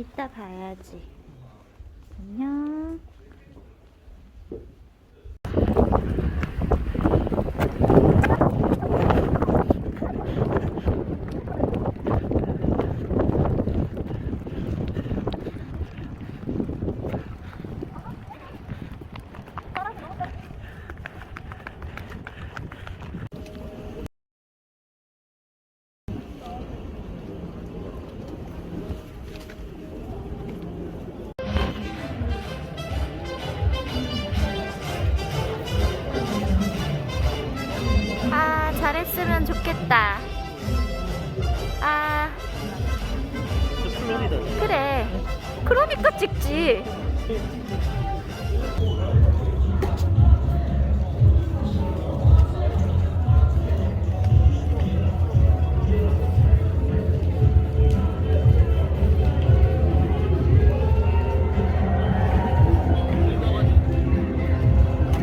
이따 봐야지. 안녕. 했으면 좋겠다. 아. 그래. 그러니까 찍지.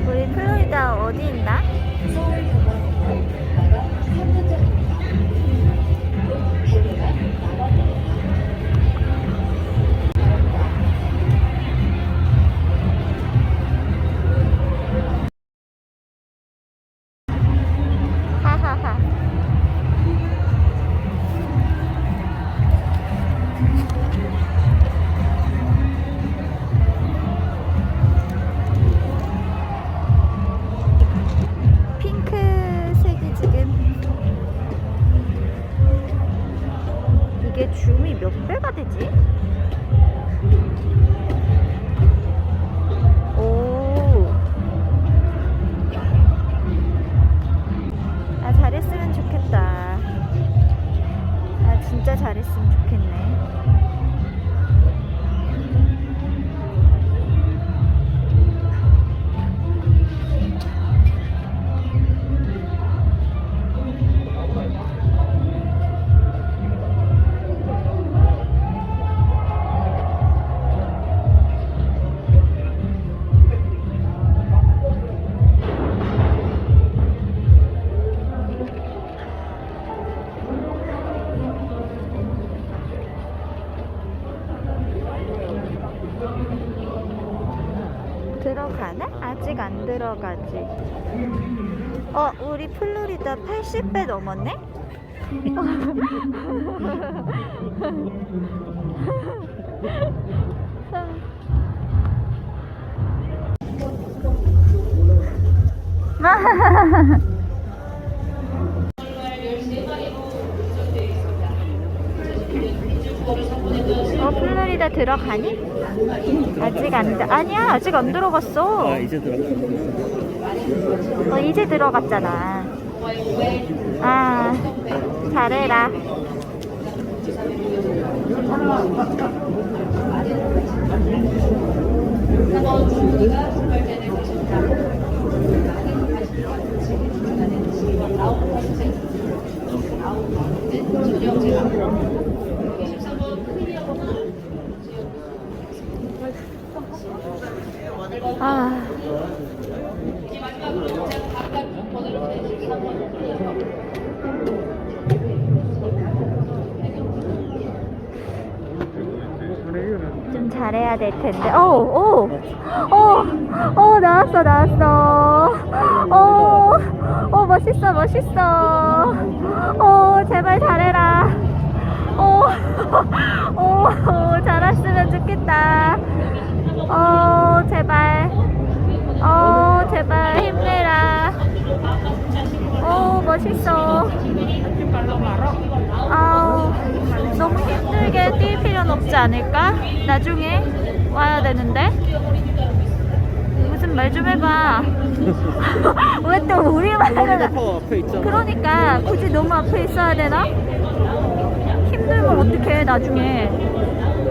우리 플로리다 어디 있나? 들어가나? 아직 안 들어가지. 어, 우리 플로리다 80배 넘었네? 어, 플로리다 들어가니? 아직 안, 들- 아니야, 아직 안 들어갔어. 아 이제 들어갔어. 어, 이제 들어갔잖아. 아, 잘해라. 아. 좀 잘해야 될 텐데. 오, 오, 오, 오, 나왔어, 나왔어. 오, 오, 멋있어, 멋있어. 오, 제발 잘해라. 오, 오, 오, 잘했으면 좋겠다. 오, 제발. 오, 제발 힘내라. 오, 멋있어. 아우, 너무 힘들게 뛸 필요는 없지 않을까? 나중에 와야 되는데. 무슨 말 좀 해봐. 왜 또 우리 말을. 슈퍼 앞에 있잖아. 그러니까 굳이 너무 앞에 있어야 되나? 힘들면 어떡해, 나중에.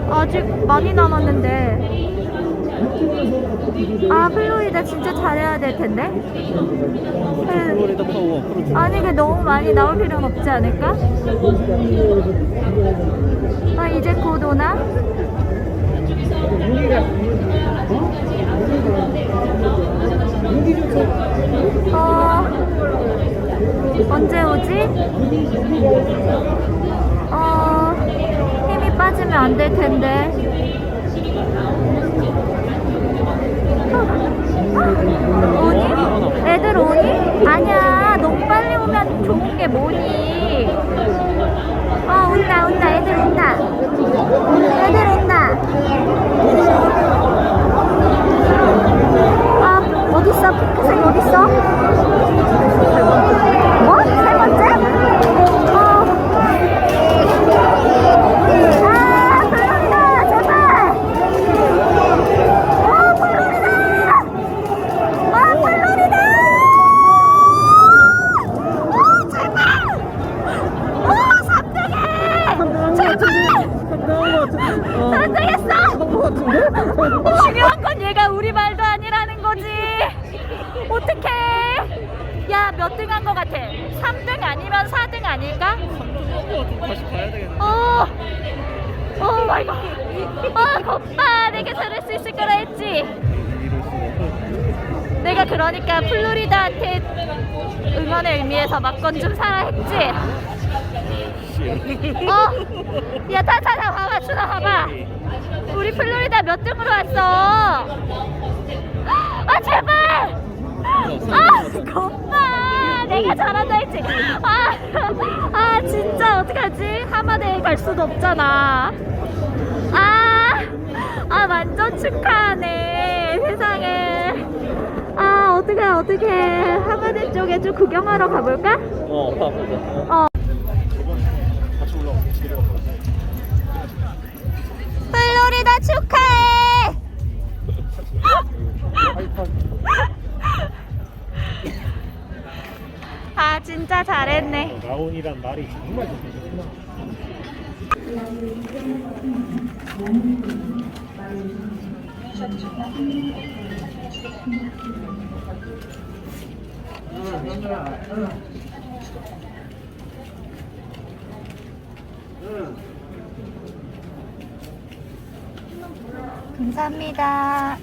아직 많이 남았는데. 아, 플로리다 진짜 잘해야 될 텐데. 플로리다 파워. 그렇지. 아니 그 너무 많이 나올 필요는 없지 않을까? 아 이제 곧 오나? 어 언제 오지? 어 힘이 빠져 떨어지면 안 될 텐데. 오면 어, 3등해! 제발! 어. 3등했어! 중요한 건 얘가 우리 말도 아니라는 거지. 어떡해. 야, 몇 등 한 거 같아? 3등 아니면 4등 아닐까? 다시 가야 되겠네. 어, 오 마이 갓. 아, 겁봐. 내가 잘할 수 있을 거라 했지. 내가 그러니까 플로리다한테 응원의 의미에서 막건 좀 사라 했지. 어? 야, 다, 다, 다, 봐봐, 준아, 봐봐. 우리 플로리다 몇 등으로 왔어? 아, 제발! 아, 겁나! 내가 잘한다 했지. 아, 아, 진짜 어떡하지? 하마대에 갈 수도 없잖아. 아, 아, 완전 축하하네. 세상에. 아, 어떡해, 어떡해. 하마대 쪽에 좀 구경하러 가볼까? 어, 가보자. 어. 플로리다 축하해! 아 진짜 잘했네. 라온이란 말이 정말 좋겠구나. 감사합니다.